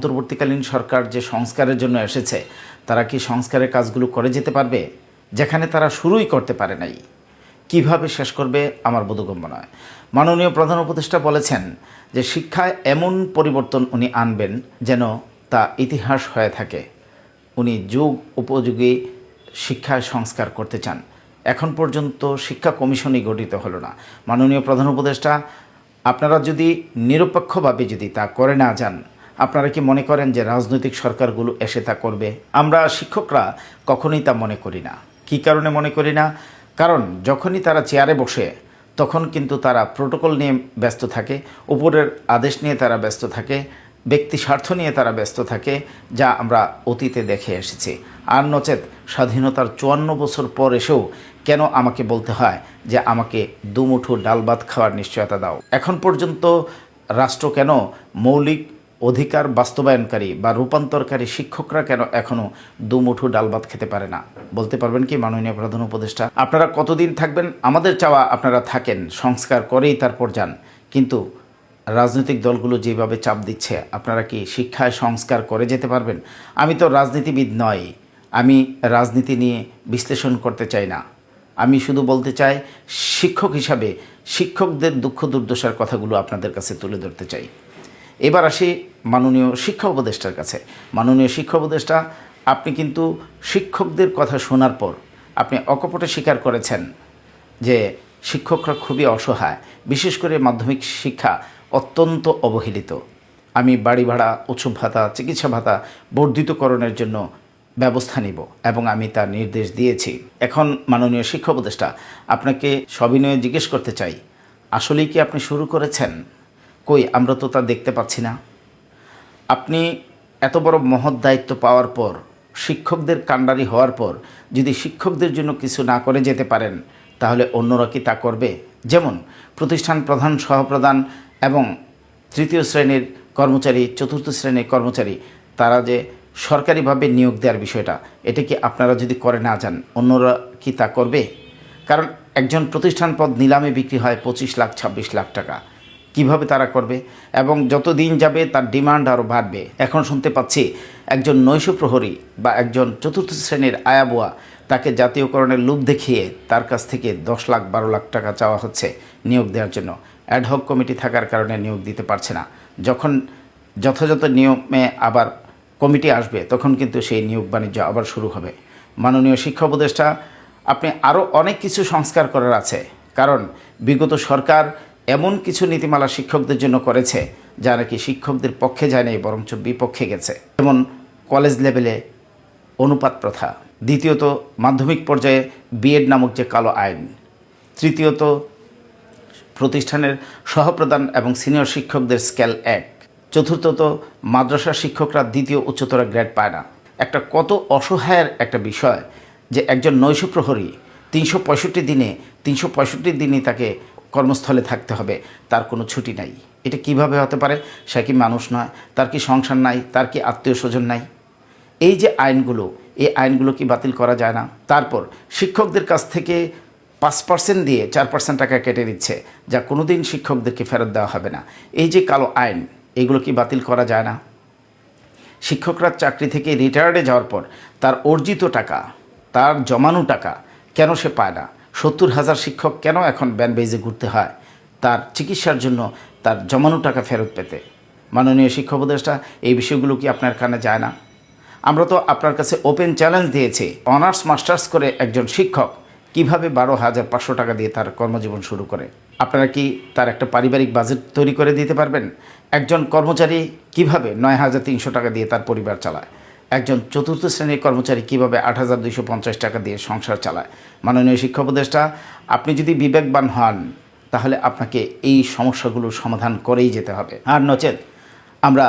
অন্তর্বর্তীকালীন সরকার যে সংস্কারের জন্য এসেছে, তারা কি সংস্কারের কাজগুলো করে যেতে পারবে? যেখানে তারা শুরুই করতে পারে নাই। কীভাবে শেষ করবে? আমার বোধগম্য নয়। মাননীয় প্রধান উপদেষ্টা বলেছেন যে শিক্ষায় এমন পরিবর্তন উনি আনবেন যেন তা ইতিহাস হয়ে থাকে। উনি যুগ উপযোগী শিক্ষায় সংস্কার করতে চান। এখন পর্যন্ত শিক্ষা কমিশনই গঠিত হলো না। মাননীয় প্রধান উপদেষ্টা, আপনারা যদি নিরপেক্ষভাবে যদি তা করে না যান আপনারা কি মনে করেন যে রাজনৈতিক সরকারগুলো এসে তা করবে? আমরা শিক্ষকরা কখনোই তা মনে করি না। কী কারণে মনে করি না? কারণ যখনই তারা চেয়ারে বসে, তখন কিন্তু তারা প্রোটোকল নিয়ে ব্যস্ত থাকে, উপরের আদেশ নিয়ে তারা ব্যস্ত থাকে, ব্যক্তি স্বার্থ নিয়ে তারা ব্যস্ত থাকে, যা আমরা অতীতে দেখে এসেছি। আর নচেত স্বাধীনতার চুয়ান্ন বছর পর এসেও কেন আমাকে বলতে হয় যে আমাকে দুমুঠো ডাল ভাত খাওয়ার নিশ্চয়তা দাও? এখন পর্যন্ত রাষ্ট্র কেন মৌলিক অধিকার বাস্তবায়নকারী বা রূপান্তরকারী শিক্ষকরা কেন এখনও দুমুঠো ডাল ভাত খেতে পারে না? বলতে পারবেন কি মাননীয় প্রধান উপদেষ্টা? আপনারা কতদিন থাকবেন? আমাদের চাওয়া আপনারা থাকেন, সংস্কার করেই তারপর যান। কিন্তু রাজনৈতিক দলগুলো যেভাবে চাপ দিচ্ছে, আপনারা কি শিক্ষায় সংস্কার করে যেতে পারবেন? আমি তো রাজনীতিবিদ নই আমি রাজনীতি নিয়ে বিশ্লেষণ করতে চাই না। আমি শুধু বলতে চাই, শিক্ষক হিসাবে শিক্ষকদের দুঃখ দুর্দশার কথাগুলো আপনাদের কাছে তুলে ধরতে চাই। এবার আসি মাননীয় শিক্ষা উপদেষ্টার কাছে। মাননীয় শিক্ষা উপদেষ্টা, আপনি কিন্তু শিক্ষকদের কথা শোনার পর আপনি অকপটে স্বীকার করেছেন যে শিক্ষকরা খুবই অসহায়। বিশেষ করে মাধ্যমিক শিক্ষা অত্যন্ত অবহেলিত। আমি বাড়ি ভাড়া উৎসব ভাতা, চিকিৎসা ভাতা বর্ধিতকরণের জন্য ব্যবস্থা নিব এবং আমি তার নির্দেশ দিয়েছি। এখন মাননীয় শিক্ষা উপদেষ্টা, আপনাকে সবিনয়ে জিজ্ঞেস করতে চাই, আসলেই কি আপনি শুরু করেছেন? কই, আমরা তো তা দেখতে পাচ্ছি না। আপনি এত বড় মহৎ দায়িত্ব পাওয়ার পর, শিক্ষকদের কাণ্ডারি হওয়ার পর, যদি শিক্ষকদের জন্য কিছু না করে যেতে পারেন, তাহলে অন্যরা কি তা করবে? যেমন প্রতিষ্ঠান প্রধান, সহপ্রধান এবং তৃতীয় শ্রেণির কর্মচারী, চতুর্থ শ্রেণির কর্মচারী, তারা যে সরকারিভাবে নিয়োগ দেওয়ার বিষয়টা, এটা কি আপনারা যদি করে না যান, অন্যরা কি তা করবে? কারণ একজন প্রতিষ্ঠান পদ নিলামে বিক্রি হয় পঁচিশ লাখ, ছাব্বিশ লাখ টাকা। কীভাবে তারা করবে এবং যত দিন যাবে তার ডিমান্ড আরও বাড়বে। এখন শুনতে পাচ্ছি একজন নৈশ প্রহরী বা একজন চতুর্থ শ্রেণির আয়াবুয়া তাকে জাতীয়করণের লোভ দেখিয়ে তার কাছ থেকে দশ লাখ, বারো লাখ টাকা চাওয়া হচ্ছে নিয়োগ দেওয়ার জন্য। অ্যাডহক কমিটি থাকার কারণে নিয়োগ দিতে পারছে না। যখন যথাযথ নিয়মে আবার কমিটি আসবে, তখন কিন্তু সেই নিয়োগ বাণিজ্য আবার শুরু হবে। মাননীয় শিক্ষা উপদেষ্টা, আপনি আরও অনেক কিছু সংস্কার করার আছে। কারণ বিগত সরকার এমন কিছু নীতিমালা শিক্ষকদের জন্য করেছে, যা নাকি শিক্ষকদের পক্ষে যায় নাই, বরঞ্চ বিপক্ষে গেছে। যেমন কলেজ লেভেলে অনুপাত প্রথা, দ্বিতীয়ত মাধ্যমিক পর্যায়ে বিএড নামক যে কালো আইন, তৃতীয়ত প্রতিষ্ঠানের সহপ্রদান এবং সিনিয়র শিক্ষকদের স্কেল এক, চতুর্থত মাদ্রাসা শিক্ষকরা দ্বিতীয় উচ্চতর গ্রেড পায় না। একটা কত অসহায়ের একটা বিষয় যে একজন নৈশ প্রহরী তিনশো পঁয়ষট্টি দিনে, তিনশো পঁয়ষট্টি দিনই তাকে কর্মস্থলে থাকতে হবে, তার কোনো ছুটি নাই। এটা কীভাবে হতে পারে? সে কি মানুষ নয়, তার কি সংসার নাই, তার কি আত্মীয় স্বজন নাই? এই যে আইনগুলো, এই আইনগুলো কি বাতিল করা যায় না? তারপর শিক্ষকদের কাছ থেকে পাঁচ পার্সেন্ট দিয়ে চার পার্সেন্ট টাকা কেটে দিচ্ছে, যা কোনো দিন শিক্ষকদেরকে ফেরত দেওয়া হবে না। এই যে কালো আইন, এগুলো কি বাতিল করা যায় না? শিক্ষকরা চাকরি থেকে রিটায়ার্ডে যাওয়ার পর তার অর্জিত টাকা, তার জমানো টাকা কেন সে পায় না? সত্তর হাজার শিক্ষক কেন এখন ব্যান বেজে ঘুরতে হয়? তার চিকিৎসার জন্য তার জমানো টাকা ফেরত পেতে। মাননীয় শিক্ষা উপদেষ্টা, এই বিষয়গুলো কি আপনার কানে যায় না? আমরা তো আপনার কাছে ওপেন চ্যালেঞ্জ দিয়েছি, অনার্স, মাস্টার্স করে একজন শিক্ষক কীভাবে বারো হাজার পাঁচশো টাকা দিয়ে তার কর্মজীবন শুরু করে? আপনারা কি তার একটা পারিবারিক বাজেট তৈরি করে দিতে পারবেন? একজন কর্মচারী কীভাবে নয় হাজার তিনশো টাকা দিয়ে তার পরিবার চালায়? একজন চতুর্থ শ্রেণির কর্মচারী কীভাবে আট হাজার দুইশো পঞ্চাশ টাকা দিয়ে সংসার চালায়? মাননীয় শিক্ষা উপদেষ্টা, আপনি যদি বিবেকবান হন, তাহলে আপনাকে এই সমস্যাগুলোর সমাধান করেই যেতে হবে। আর নচেত, আমরা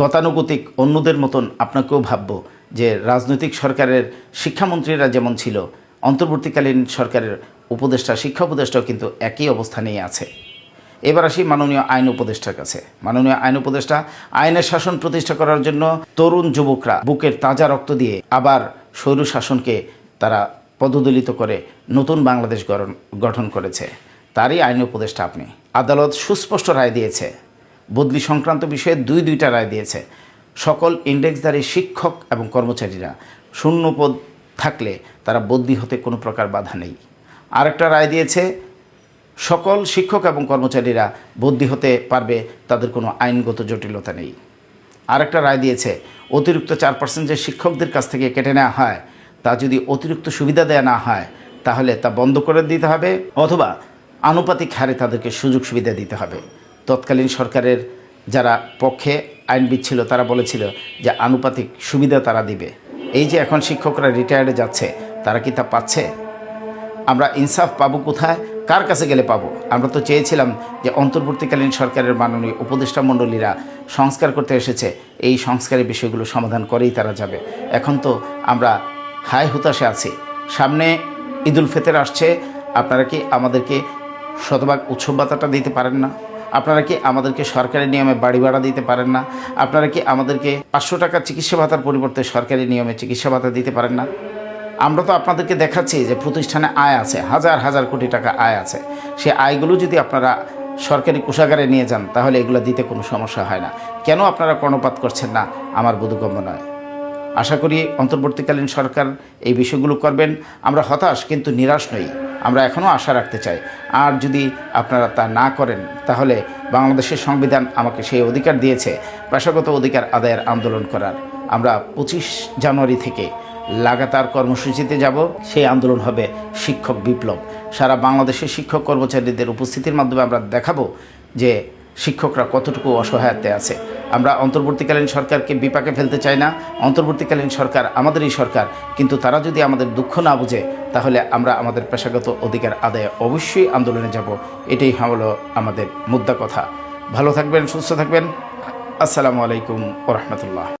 গতানুগতিক অন্যদের মতন আপনাকেও ভাবব যে রাজনৈতিক সরকারের শিক্ষামন্ত্রীরা যেমন ছিল, অন্তর্বর্তীকালীন সরকারের উপদেষ্টা, শিক্ষা উপদেষ্টাও কিন্তু একই অবস্থানেই আছে। এবার আসি মাননীয় আইন উপদেষ্টার কাছে। মাননীয় আইন উপদেষ্টা, আইনের শাসন প্রতিষ্ঠা করার জন্য তরুণ যুবকরা বুকের তাজা রক্ত দিয়ে আবার স্বৈর শাসনকে তারা পদদলিত করে নতুন বাংলাদেশ গঠন করেছে। তারই আইন উপদেষ্টা আপনি। আদালত সুস্পষ্ট রায় দিয়েছে। বদলি সংক্রান্ত বিষয়ে দুই দুইটা রায় দিয়েছে। সকল ইন্ডেক্সধারী শিক্ষক এবং কর্মচারীরা শূন্যপদ থাকলে তারা বদলি হতে কোনো প্রকার বাধা নেই। আরেকটা রায় দিয়েছে সকল শিক্ষক এবং কর্মচারীরা বদলি হতে পারবে, তাদের কোনো আইনগত জটিলতা নেই। আরেকটা রায় দিয়েছে, অতিরিক্ত চার পার্সেন্ট যে শিক্ষকদের কাছ থেকে কেটে নেওয়া হয়, তা যদি অতিরিক্ত সুবিধা দেওয়া না হয়, তাহলে তা বন্ধ করে দিতে হবে অথবা আনুপাতিক হারে তাদেরকে সুযোগ সুবিধা দিতে হবে। তৎকালীন সরকারের যারা পক্ষে আইনবিদ ছিল, তারা বলেছিল যে আনুপাতিক সুবিধা তারা দিবে। এই যে এখন শিক্ষকরা রিটায়ার্ডে যাচ্ছে, তারা কি তা পাচ্ছে? আমরা ইনসাফ পাবো কোথায়? কার কাছে গেলে পাবো? আমরা তো চেয়েছিলাম যে অন্তর্বর্তীকালীন সরকারের মাননীয় উপদেষ্টা মণ্ডলীরা সংস্কার করতে এসেছে, এই সংস্কারের বিষয়গুলো সমাধান করেই তারা যাবে। এখন তো আমরা হাই হুতাশে আছি। সামনে ঈদুল ফেতের আসছে, আপনারা কি আমাদেরকে শতভাগ উৎসব ভাতাটা দিতে পারেন না? আপনারা কি আমাদেরকে সরকারি নিয়মে বাড়ি ভাড়া দিতে পারেন না? আপনারা কি আমাদেরকে পাঁচশো টাকা চিকিৎসা ভাতার পরিবর্তে সরকারি নিয়মে চিকিৎসা ভাতা দিতে পারেন না? আমরা তো আপনাদেরকে দেখাচ্ছি যে প্রতিষ্ঠানে আয় আছে, হাজার হাজার কোটি টাকা আয় আছে। সে আয়গুলো যদি আপনারা সরকারি কোষাগারে নিয়ে যান, তাহলে এগুলো দিতে কোনো সমস্যা হয় না। কেন আপনারা কর্ণপাত করছেন না? আমার বোধগম্য নয়। আশা করি অন্তর্বর্তীকালীন সরকার এই বিষয়গুলো করবেন। আমরা হতাশ, কিন্তু নিরাশ নই। আমরা এখনও আশা রাখতে চাই। আর যদি আপনারা তা না করেন, তাহলে বাংলাদেশের সংবিধান আমাকে সেই অধিকার দিয়েছে, পেশাগত অধিকার আদায়ের আন্দোলন করার। আমরা পঁচিশ জানুয়ারি থেকে লাগাতার কর্মসূচিতে যাব। সেই আন্দোলন হবে শিক্ষক বিপ্লব। সারা বাংলাদেশের শিক্ষক কর্মচারীদের উপস্থিতির মাধ্যমে আমরা দেখাবো যে শিক্ষকরা কতটুকু অসহায়তে আছে। আমরা অন্তর্বর্তীকালীন সরকারকে বিপাকে ফেলতে চাই না। অন্তর্বর্তীকালীন সরকার আমাদেরই সরকার। কিন্তু তারা যদি আমাদের দুঃখ না বুঝে, তাহলে আমরা আমাদের পেশাগত অধিকার আদায়ে অবশ্যই আন্দোলনে যাব। এটাই হলো আমাদের মুদ্রা কথা। ভালো থাকবেন, সুস্থ থাকবেন। আসসালামু আলাইকুম ওরহমতুল্লাহ